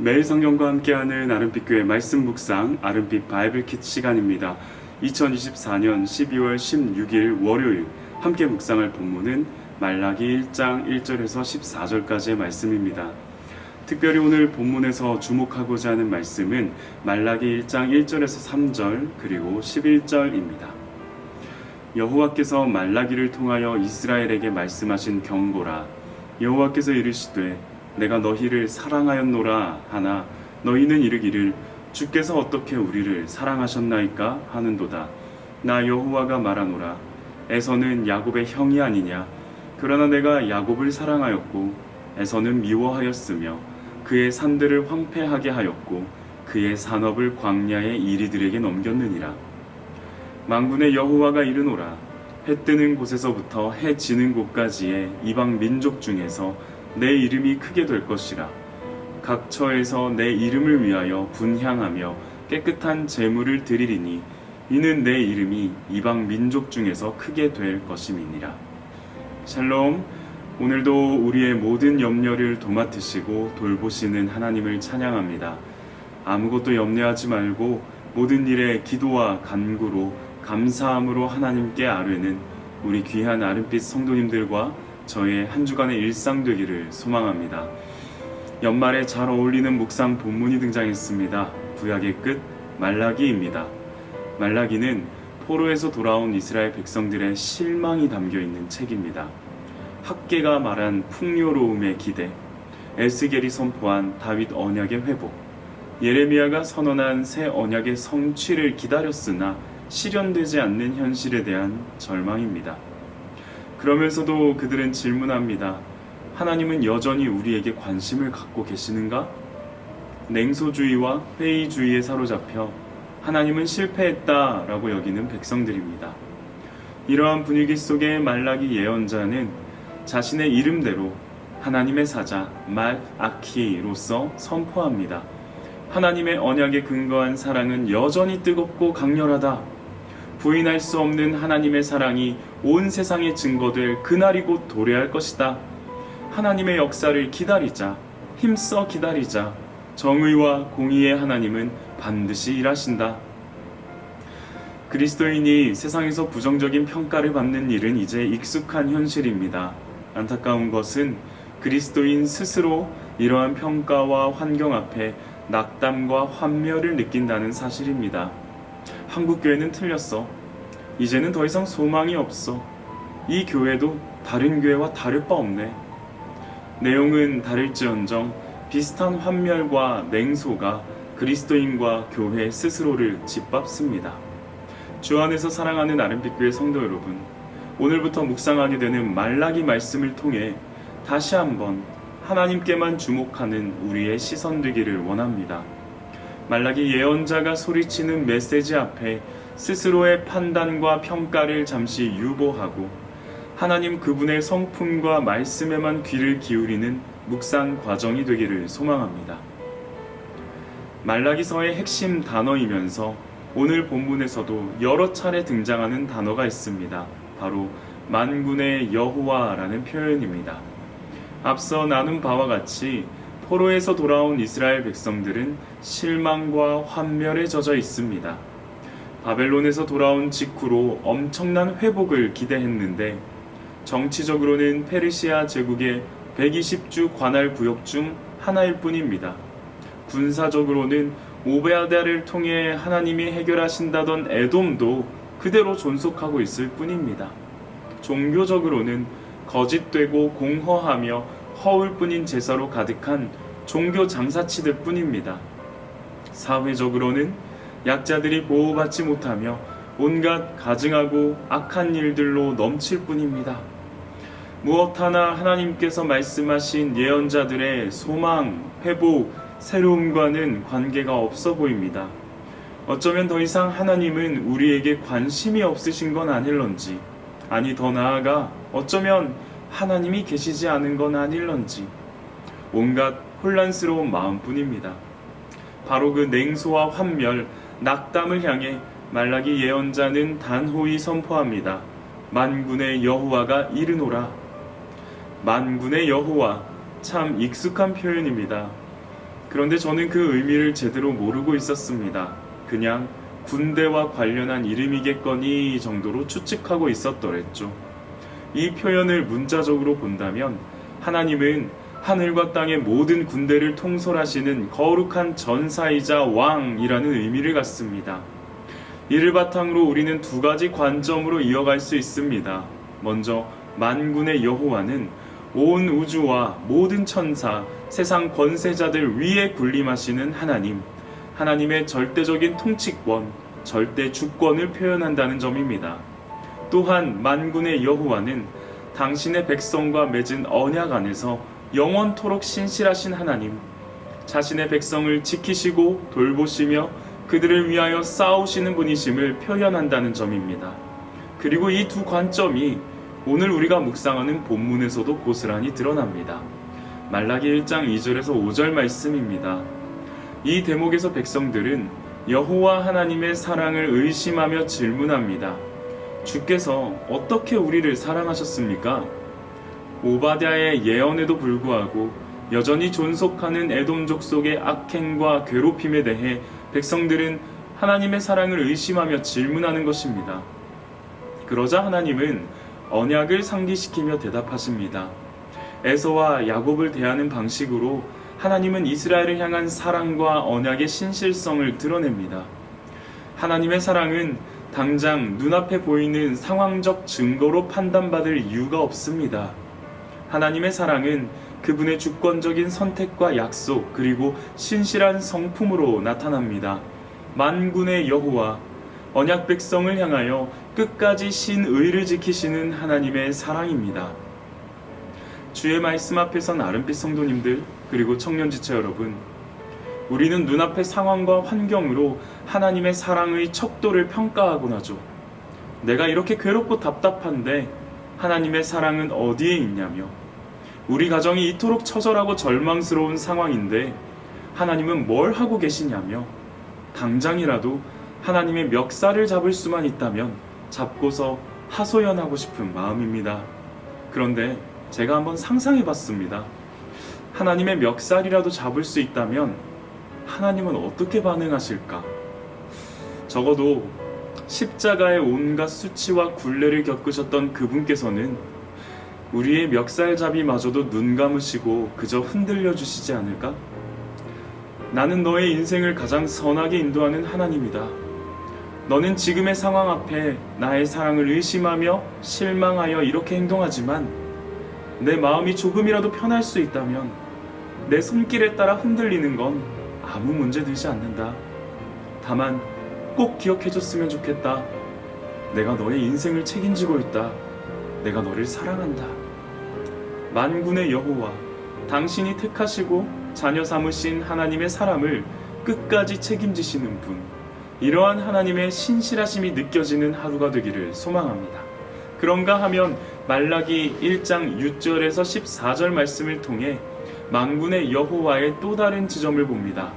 매일 성경과 함께하는 아름빛 교회 말씀 묵상 아름빛 바이블 킷 시간입니다. 2024년 12월 16일 월요일 함께 묵상할 본문은 말라기 1장 1절에서 14절까지의 말씀입니다. 특별히 오늘 본문에서 주목하고자 하는 말씀은 말라기 1장 1절에서 3절 그리고 11절입니다. 여호와께서 말라기를 통하여 이스라엘에게 말씀하신 경고라 여호와께서 이르시되 내가 너희를 사랑하였노라 하나 너희는 이르기를 주께서 어떻게 우리를 사랑하셨나이까 하는도다. 나 여호와가 말하노라. 에서는 야곱의 형이 아니냐? 그러나 내가 야곱을 사랑하였고 에서는 미워하였으며 그의 산들을 황폐하게 하였고 그의 산업을 광야의 이리들에게 넘겼느니라. 망군의 여호와가 이르노라. 해 뜨는 곳에서부터 해 지는 곳까지의 이방 민족 중에서 내 이름이 크게 될 것이라. 각 처에서 내 이름을 위하여 분향하며 깨끗한 제물을 드리리니 이는 내 이름이 이방 민족 중에서 크게 될 것임이니라. 샬롬. 오늘도 우리의 모든 염려를 도맡으시고 돌보시는 하나님을 찬양합니다. 아무것도 염려하지 말고 모든 일에 기도와 간구로 감사함으로 하나님께 아뢰는 우리 귀한 아름빛 성도님들과 저의 한 주간의 일상 되기를 소망합니다. 연말에 잘 어울리는 묵상 본문이 등장했습니다. 구약의 끝 말라기입니다. 말라기는 포로에서 돌아온 이스라엘 백성들의 실망이 담겨 있는 책입니다. 학계가 말한 풍요로움의 기대, 에스겔이 선포한 다윗 언약의 회복, 예레미야가 선언한 새 언약의 성취를 기다렸으나 실현되지 않는 현실에 대한 절망입니다. 그러면서도 그들은 질문합니다. 하나님은 여전히 우리에게 관심을 갖고 계시는가? 냉소주의와 회의주의에 사로잡혀 하나님은 실패했다 라고 여기는 백성들입니다. 이러한 분위기 속에 말라기 예언자는 자신의 이름대로 하나님의 사자 말 아키로서 선포합니다. 하나님의 언약에 근거한 사랑은 여전히 뜨겁고 강렬하다. 부인할 수 없는 하나님의 사랑이 온 세상에 증거될 그날이 곧 도래할 것이다. 하나님의 역사를 기다리자. 힘써 기다리자. 정의와 공의의 하나님은 반드시 일하신다. 그리스도인이 세상에서 부정적인 평가를 받는 일은 이제 익숙한 현실입니다. 안타까운 것은 그리스도인 스스로 이러한 평가와 환경 앞에 낙담과 환멸을 느낀다는 사실입니다. 한국 교회는 틀렸어. 이제는 더 이상 소망이 없어. 이 교회도 다른 교회와 다를 바 없네. 내용은 다를지언정 비슷한 환멸과 냉소가 그리스도인과 교회 스스로를 짓밟습니다. 주 안에서 사랑하는 아름빛교회 성도 여러분, 오늘부터 묵상하게 되는 말라기 말씀을 통해 다시 한번 하나님께만 주목하는 우리의 시선 되기를 원합니다. 말라기 예언자가 소리치는 메시지 앞에 스스로의 판단과 평가를 잠시 유보하고 하나님 그분의 성품과 말씀에만 귀를 기울이는 묵상 과정이 되기를 소망합니다. 말라기서의 핵심 단어이면서 오늘 본문에서도 여러 차례 등장하는 단어가 있습니다. 바로 만군의 여호와라는 표현입니다. 앞서 나눈 바와 같이 포로에서 돌아온 이스라엘 백성들은 실망과 환멸에 젖어 있습니다. 바벨론에서 돌아온 직후로 엄청난 회복을 기대했는데 정치적으로는 페르시아 제국의 120주 관할 구역 중 하나일 뿐입니다. 군사적으로는 오베아다를 통해 하나님이 해결하신다던 에돔도 그대로 존속하고 있을 뿐입니다. 종교적으로는 거짓되고 공허하며 허울 뿐인 제사로 가득한 종교 장사치들 뿐입니다. 사회적으로는 약자들이 보호받지 못하며 온갖 가증하고 악한 일들로 넘칠 뿐입니다. 무엇 하나 하나님께서 말씀하신 예언자들의 소망, 회복, 새로움과는 관계가 없어 보입니다. 어쩌면 더 이상 하나님은 우리에게 관심이 없으신 건 아닐런지, 아니 더 나아가 어쩌면 하나님이 계시지 않은 건 아닐런지, 온갖 혼란스러운 마음뿐입니다. 바로 그 냉소와 환멸, 낙담을 향해 말라기 예언자는 단호히 선포합니다. 만군의 여호와가 이르노라. 만군의 여호와 참 익숙한 표현입니다. 그런데 저는 그 의미를 제대로 모르고 있었습니다. 그냥 군대와 관련한 이름이겠거니 정도로 추측하고 있었더랬죠. 이 표현을 문자적으로 본다면 하나님은 하늘과 땅의 모든 군대를 통솔하시는 거룩한 전사이자 왕이라는 의미를 갖습니다. 이를 바탕으로 우리는 두 가지 관점으로 이어갈 수 있습니다. 먼저 만군의 여호와는 온 우주와 모든 천사, 세상 권세자들 위에 군림하시는 하나님, 하나님의 절대적인 통치권, 절대 주권을 표현한다는 점입니다. 또한 만군의 여호와는 당신의 백성과 맺은 언약 안에서 영원토록 신실하신 하나님, 자신의 백성을 지키시고 돌보시며 그들을 위하여 싸우시는 분이심을 표현한다는 점입니다. 그리고 이 두 관점이 오늘 우리가 묵상하는 본문에서도 고스란히 드러납니다. 말라기 1장 2절에서 5절 말씀입니다. 이 대목에서 백성들은 여호와 하나님의 사랑을 의심하며 질문합니다. 주께서 어떻게 우리를 사랑하셨습니까? 오바댜의 예언에도 불구하고 여전히 존속하는 에돔족 속의 악행과 괴롭힘에 대해 백성들은 하나님의 사랑을 의심하며 질문하는 것입니다. 그러자 하나님은 언약을 상기시키며 대답하십니다. 에서와 야곱을 대하는 방식으로 하나님은 이스라엘을 향한 사랑과 언약의 신실성을 드러냅니다. 하나님의 사랑은 당장 눈앞에 보이는 상황적 증거로 판단받을 이유가 없습니다. 하나님의 사랑은 그분의 주권적인 선택과 약속 그리고 신실한 성품으로 나타납니다. 만군의 여호와 언약 백성을 향하여 끝까지 신의를 지키시는 하나님의 사랑입니다. 주의 말씀 앞에서 나른빛 성도님들 그리고 청년 지체 여러분 우리는 눈앞의 상황과 환경으로 하나님의 사랑의 척도를 평가하곤 하죠. 내가 이렇게 괴롭고 답답한데 하나님의 사랑은 어디에 있냐며 우리 가정이 이토록 처절하고 절망스러운 상황인데 하나님은 뭘 하고 계시냐며 당장이라도 하나님의 멱살을 잡을 수만 있다면 잡고서 하소연하고 싶은 마음입니다. 그런데 제가 한번 상상해 봤습니다. 하나님의 멱살이라도 잡을 수 있다면 하나님은 어떻게 반응하실까? 적어도 십자가의 온갖 수치와 굴레를 겪으셨던 그분께서는 우리의 멱살잡이마저도 눈 감으시고 그저 흔들려 주시지 않을까? 나는 너의 인생을 가장 선하게 인도하는 하나님이다. 너는 지금의 상황 앞에 나의 사랑을 의심하며 실망하여 이렇게 행동하지만 내 마음이 조금이라도 편할 수 있다면 내 손길에 따라 흔들리는 건 아무 문제 되지 않는다. 다만 꼭 기억해 줬으면 좋겠다. 내가 너의 인생을 책임지고 있다. 내가 너를 사랑한다. 만군의 여호와, 당신이 택하시고 자녀 삼으신 하나님의 사람을 끝까지 책임지시는 분. 이러한 하나님의 신실하심이 느껴지는 하루가 되기를 소망합니다. 그런가 하면 말라기 1장 6절에서 14절 말씀을 통해 만군의 여호와의 또 다른 지점을 봅니다.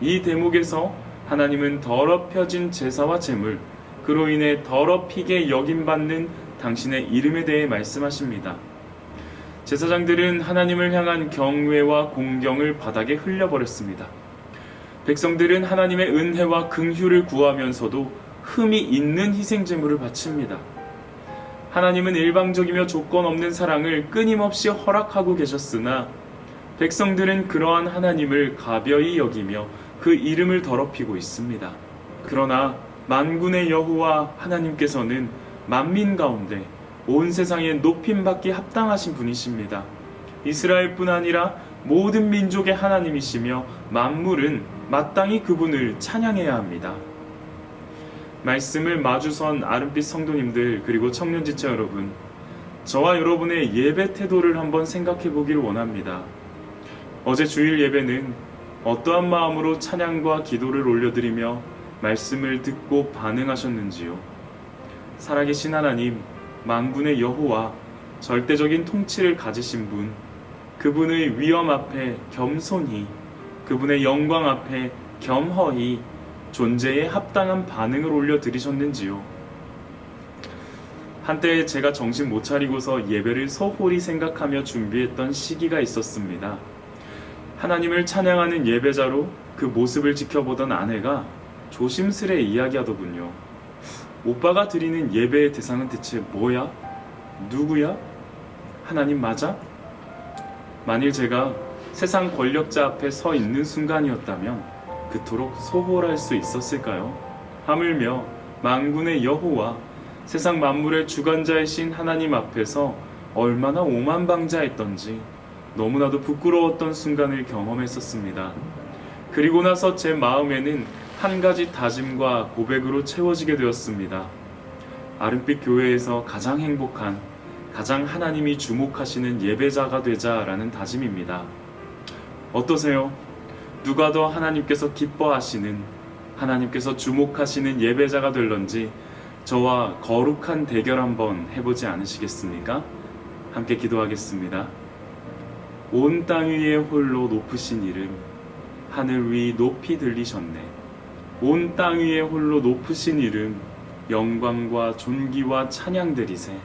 이 대목에서 하나님은 더럽혀진 제사와 제물, 그로 인해 더럽히게 여김받는 당신의 이름에 대해 말씀하십니다. 제사장들은 하나님을 향한 경외와 공경을 바닥에 흘려버렸습니다. 백성들은 하나님의 은혜와 긍휼을 구하면서도 흠이 있는 희생 제물을 바칩니다. 하나님은 일방적이며 조건 없는 사랑을 끊임없이 허락하고 계셨으나 백성들은 그러한 하나님을 가벼이 여기며 그 이름을 더럽히고 있습니다. 그러나 만군의 여호와 하나님께서는 만민 가운데 온 세상에 높임 받기 합당하신 분이십니다. 이스라엘뿐 아니라 모든 민족의 하나님이시며 만물은 마땅히 그분을 찬양해야 합니다. 말씀을 마주선 아름빛 성도님들 그리고 청년 지체 여러분, 저와 여러분의 예배 태도를 한번 생각해 보기를 원합니다. 어제 주일 예배는 어떠한 마음으로 찬양과 기도를 올려드리며 말씀을 듣고 반응하셨는지요? 살아계신 하나님, 만군의 여호와, 절대적인 통치를 가지신 분, 그분의 위엄 앞에 겸손히, 그분의 영광 앞에 겸허히 존재에 합당한 반응을 올려드리셨는지요? 한때 제가 정신 못 차리고서 예배를 소홀히 생각하며 준비했던 시기가 있었습니다. 하나님을 찬양하는 예배자로 그 모습을 지켜보던 아내가 조심스레 이야기하더군요. 오빠가 드리는 예배의 대상은 대체 뭐야? 누구야? 하나님 맞아? 만일 제가 세상 권력자 앞에 서 있는 순간이었다면 그토록 소홀할 수 있었을까요? 하물며 만군의 여호와 세상 만물의 주관자이신 하나님 앞에서 얼마나 오만방자했던지 너무나도 부끄러웠던 순간을 경험했었습니다. 그리고 나서 제 마음에는 한 가지 다짐과 고백으로 채워지게 되었습니다. 아름빛 교회에서 가장 행복한, 가장 하나님이 주목하시는 예배자가 되자라는 다짐입니다. 어떠세요? 누가 더 하나님께서 기뻐하시는, 하나님께서 주목하시는 예배자가 될런지 저와 거룩한 대결 한번 해보지 않으시겠습니까? 함께 기도하겠습니다. 온 땅 위에 홀로 높으신 이름, 하늘 위 높이 들리셨네. 온 땅 위에 홀로 높으신 이름, 영광과 존귀와 찬양 드리세.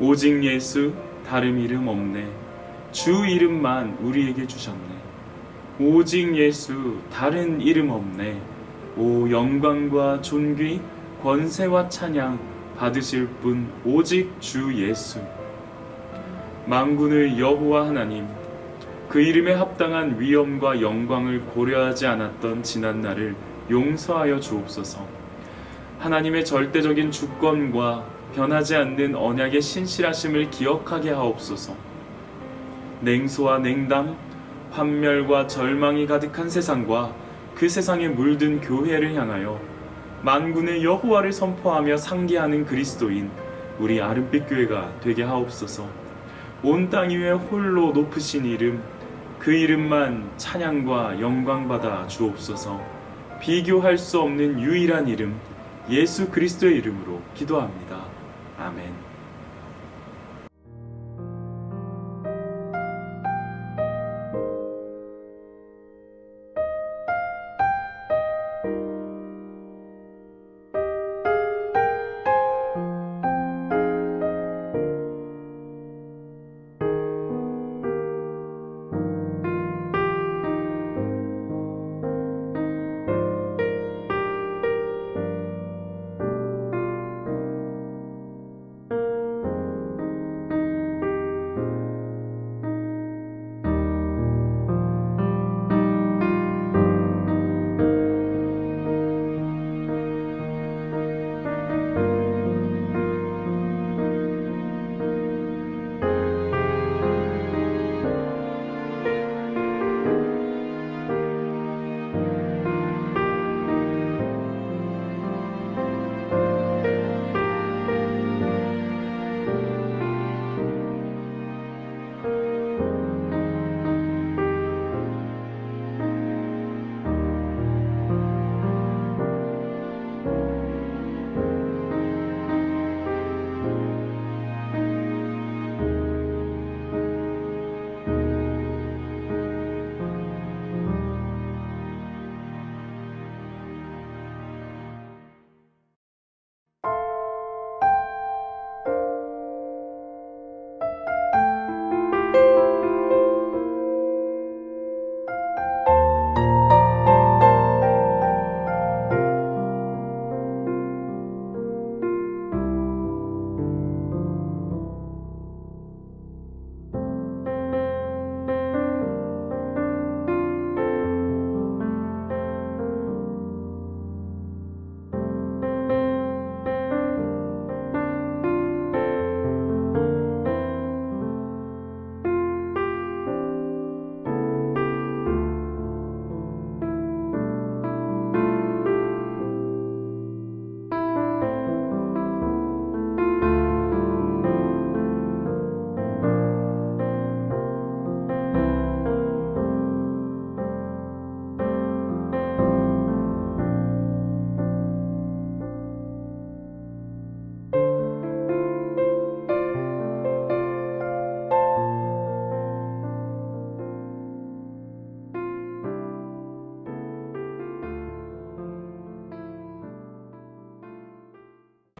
오직 예수, 다른 이름 없네. 주 이름만 우리에게 주셨네. 오직 예수, 다른 이름 없네. 오 영광과 존귀, 권세와 찬양 받으실 분 오직 주 예수. 만군의 여호와 하나님, 그 이름에 합당한 위엄과 영광을 고려하지 않았던 지난 날을 용서하여 주옵소서. 하나님의 절대적인 주권과 변하지 않는 언약의 신실하심을 기억하게 하옵소서. 냉소와 냉담, 환멸과 절망이 가득한 세상과 그 세상에 물든 교회를 향하여 만군의 여호와를 선포하며 상기하는 그리스도인 우리 아름빛 교회가 되게 하옵소서. 온 땅 위에 홀로 높으신 이름 그 이름만 찬양과 영광 받아 주옵소서. 비교할 수 없는 유일한 이름 예수 그리스도의 이름으로 기도합니다. 아멘.